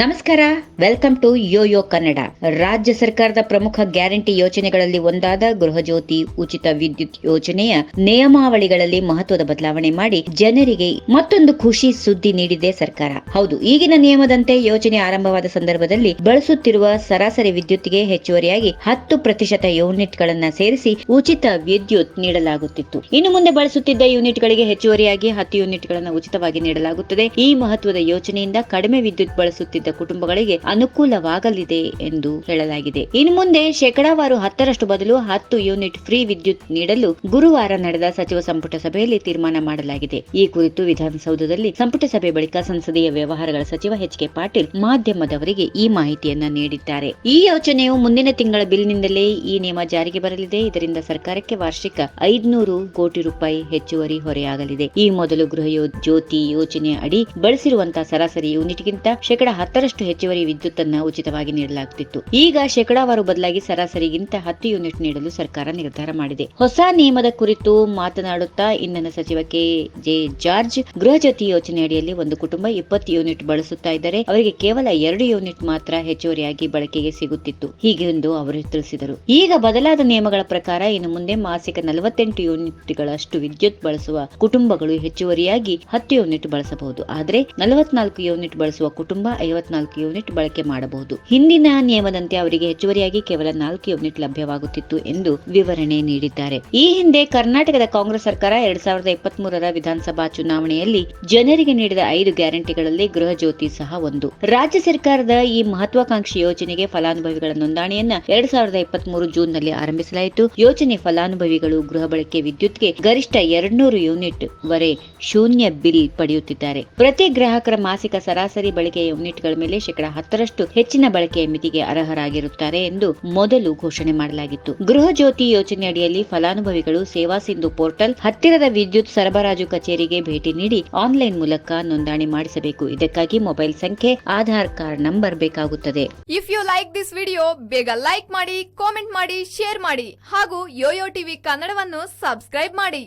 ನಮಸ್ಕಾರ welcome to Yoyo Kannada ರಾಜ್ಯ ಸರ್ಕಾರದ ಪ್ರಮುಖ ಗ್ಯಾರಂಟಿ ಯೋಜನೆಗಳಲ್ಲಿ ಒಂದಾದ ಗೃಹಜ್ಯೋತಿ ಉಚಿತ ವಿದ್ಯುತ್ ಯೋಜನೆಯ ನಿಯಮಾವಳಿಗಳಲ್ಲಿ ಮಹತ್ವದ ಬದಲಾವಣೆ ಮಾಡಿ ಜನರಿಗೆ ಮತ್ತೊಂದು ಖುಷಿ ಸುದ್ದಿ ನೀಡಿದೆ ಸರ್ಕಾರ. ಹೌದು, ಈಗಿನ ನಿಯಮದಂತೆ ಯೋಜನೆ ಆರಂಭವಾದ ಸಂದರ್ಭದಲ್ಲಿ ಬಳಸುತ್ತಿರುವ ಸರಾಸರಿ ವಿದ್ಯುತ್ಗೆ ಹೆಚ್ಚುವರಿಯಾಗಿ ಹತ್ತು ಪ್ರತಿಶತ ಯೂನಿಟ್ಗಳನ್ನ ಸೇರಿಸಿ ಉಚಿತ ವಿದ್ಯುತ್ ನೀಡಲಾಗುತ್ತಿತ್ತು. ಇನ್ನು ಮುಂದೆ ಬಳಸುತ್ತಿದ್ದ ಯೂನಿಟ್ಗಳಿಗೆ ಹೆಚ್ಚುವರಿಯಾಗಿ ಹತ್ತು ಯೂನಿಟ್ಗಳನ್ನು ಉಚಿತವಾಗಿ ನೀಡಲಾಗುತ್ತದೆ. ಈ ಮಹತ್ವದ ಯೋಜನೆಯಿಂದ ಕಡಿಮೆ ವಿದ್ಯುತ್ ಬಳಸುತ್ತಿದ್ದ ಕುಟುಂಬಗಳಿಗೆ ಅನುಕೂಲವಾಗಲಿದೆ ಎಂದು ಹೇಳಲಾಗಿದೆ. ಇನ್ನು ಮುಂದೆ ಶೇಕಡಾವಾರು ಹತ್ತರಷ್ಟು ಬದಲು ಹತ್ತು ಯೂನಿಟ್ ಫ್ರೀ ವಿದ್ಯುತ್ ನೀಡಲು ಗುರುವಾರ ನಡೆದ ಸಚಿವ ಸಂಪುಟ ಸಭೆಯಲ್ಲಿ ತೀರ್ಮಾನ ಮಾಡಲಾಗಿದೆ. ಈ ಕುರಿತು ವಿಧಾನಸೌಧದಲ್ಲಿ ಸಂಪುಟ ಸಭೆ ಬಳಿಕ ಸಂಸದೀಯ ವ್ಯವಹಾರಗಳ ಸಚಿವ ಎಚ್ ಕೆ ಪಾಟೀಲ್ ಮಾಧ್ಯಮದವರಿಗೆ ಈ ಮಾಹಿತಿಯನ್ನ ನೀಡಿದ್ದಾರೆ. ಈ ಯೋಜನೆಯು ಮುಂದಿನ ತಿಂಗಳ ಬಿಲ್ನಿಂದಲೇ ಈ ನಿಯಮ ಜಾರಿಗೆ ಬರಲಿದೆ. ಇದರಿಂದ ಸರ್ಕಾರಕ್ಕೆ ವಾರ್ಷಿಕ ಐದ್ನೂರು ಕೋಟಿ ರೂಪಾಯಿ ಹೆಚ್ಚುವರಿ ಹೊರೆಯಾಗಲಿದೆ. ಈ ಮೊದಲು ಗೃಹ ಜ್ಯೋತಿ ಯೋಜನೆ ಅಡಿ ಬಳಸಿರುವಂತಹ ಸರಾಸರಿ ಯೂನಿಟ್ಗಿಂತ ಶೇಕಡ ಹತ್ತರಷ್ಟು ಹೆಚ್ಚುವರಿ ವಿದ್ಯುತ್ ಅನ್ನ ಉಚಿತವಾಗಿ ನೀಡಲಾಗುತ್ತಿತ್ತು ಈಗ ಶೇಕಡಾವಾರು ಬದಲಾಗಿ ಸರಾಸರಿಗಿಂತ ಹತ್ತು ಯೂನಿಟ್ ನೀಡಲು ಸರ್ಕಾರ ನಿರ್ಧಾರ ಮಾಡಿದೆ. ಹೊಸ ನಿಯಮದ ಕುರಿತು ಮಾತನಾಡುತ್ತಾ ಇಂಧನ ಸಚಿವ ಕೆ ಜೆ ಜಾರ್ಜ್ ಗೃಹ ಜ್ಯೋತಿ ಯೋಜನೆ ಅಡಿಯಲ್ಲಿ ಒಂದು ಕುಟುಂಬ ಇಪ್ಪತ್ತು ಯೂನಿಟ್ ಬಳಸುತ್ತಾ ಇದ್ದರೆ ಅವರಿಗೆ ಕೇವಲ ಎರಡು ಯೂನಿಟ್ ಮಾತ್ರ ಹೆಚ್ಚುವರಿಯಾಗಿ ಬಳಕೆಗೆ ಸಿಗುತ್ತಿತ್ತು. ಹೀಗೆಂದು ಅವರು ತಿಳಿಸಿದರು. ಈಗ ಬದಲಾದ ನಿಯಮಗಳ ಪ್ರಕಾರ ಇನ್ನು ಮುಂದೆ ಮಾಸಿಕ ನಲವತ್ತೆಂಟು ಯೂನಿಟ್ಗಳಷ್ಟು ವಿದ್ಯುತ್ ಬಳಸುವ ಕುಟುಂಬಗಳು ಹೆಚ್ಚುವರಿಯಾಗಿ ಹತ್ತು ಯೂನಿಟ್ ಬಳಸಬಹುದು. ಆದರೆ ನಲವತ್ನಾಲ್ಕು ಯೂನಿಟ್ ಬಳಸುವ ಕುಟುಂಬ ಐವತ್ನಾಲ್ಕು ಯೂನಿಟ್ ಬಳಕೆ ಮಾಡಬಹುದು. ಹಿಂದಿನ ನಿಯಮದಂತೆ ಅವರಿಗೆ ಹೆಚ್ಚುವರಿಯಾಗಿ ಕೇವಲ ನಾಲ್ಕು ಯೂನಿಟ್ ಲಭ್ಯವಾಗುತ್ತಿತ್ತು ಎಂದು ವಿವರಣೆ ನೀಡಿದ್ದಾರೆ. ಈ ಹಿಂದೆ ಕರ್ನಾಟಕದ ಕಾಂಗ್ರೆಸ್ ಸರ್ಕಾರ ಎರಡ್ ಸಾವಿರದ ಇಪ್ಪತ್ತ್ ಮೂರರ ವಿಧಾನಸಭಾ ಚುನಾವಣೆಯಲ್ಲಿ ಜನರಿಗೆ ನೀಡಿದ ಐದು ಗ್ಯಾರಂಟಿಗಳಲ್ಲಿ ಗೃಹ ಜ್ಯೋತಿ ಸಹ ಒಂದು. ರಾಜ್ಯ ಸರ್ಕಾರದ ಈ ಮಹತ್ವಾಕಾಂಕ್ಷಿ ಯೋಜನೆಗೆ ಫಲಾನುಭವಿಗಳ ನೋಂದಣಿಯನ್ನ ಎರಡ್ ಸಾವಿರದ ಇಪ್ಪತ್ತ್ ಜೂನ್ನಲ್ಲಿ ಆರಂಭಿಸಲಾಯಿತು. ಯೋಜನೆ ಫಲಾನುಭವಿಗಳು ಗೃಹ ಬಳಕೆ ವಿದ್ಯುತ್ಗೆ ಗರಿಷ್ಠ ಎರಡ್ನೂರು ಯೂನಿಟ್ ವರೆ ಶೂನ್ಯ ಬಿಲ್ ಪಡೆಯುತ್ತಿದ್ದಾರೆ. ಪ್ರತಿ ಗ್ರಾಹಕರ ಮಾಸಿಕ ಸರಾಸರಿ ಬಳಕೆಯ ಯೂನಿಟ್ಗಳ ಮೇಲೆ ಶೇಕಡಾ ಹತ್ತರಷ್ಟು ಹೆಚ್ಚಿನ ಬಳಕೆಯ ಮಿತಿಗೆ ಅರ್ಹರಾಗಿರುತ್ತಾರೆ ಎಂದು ಮೊದಲು ಘೋಷಣೆ ಮಾಡಲಾಗಿತ್ತು. ಗೃಹ ಜ್ಯೋತಿ ಯೋಜನೆಯಡಿಯಲ್ಲಿ ಫಲಾನುಭವಿಗಳು ಸೇವಾ ಸಿಂಧು ಪೋರ್ಟಲ್, ಹತ್ತಿರದ ವಿದ್ಯುತ್ ಸರಬರಾಜು ಕಚೇರಿಗೆ ಭೇಟಿ ನೀಡಿ ಆನ್ಲೈನ್ ಮೂಲಕ ನೋಂದಣಿ ಮಾಡಿಸಬೇಕು. ಇದಕ್ಕಾಗಿ ಮೊಬೈಲ್ ಸಂಖ್ಯೆ, ಆಧಾರ್ ಕಾರ್ಡ್ ನಂಬರ್ ಬೇಕಾಗುತ್ತದೆ. If you like this video ಬೇಗ ಲೈಕ್ ಮಾಡಿ ಕಾಮೆಂಟ್ ಮಾಡಿ ಶೇರ್ ಮಾಡಿ ಹಾಗೂ ಯೋಯೋ ಟಿವಿ ಕನ್ನಡವನ್ನು ಸಬ್ಸ್ಕ್ರೈಬ್ ಮಾಡಿ.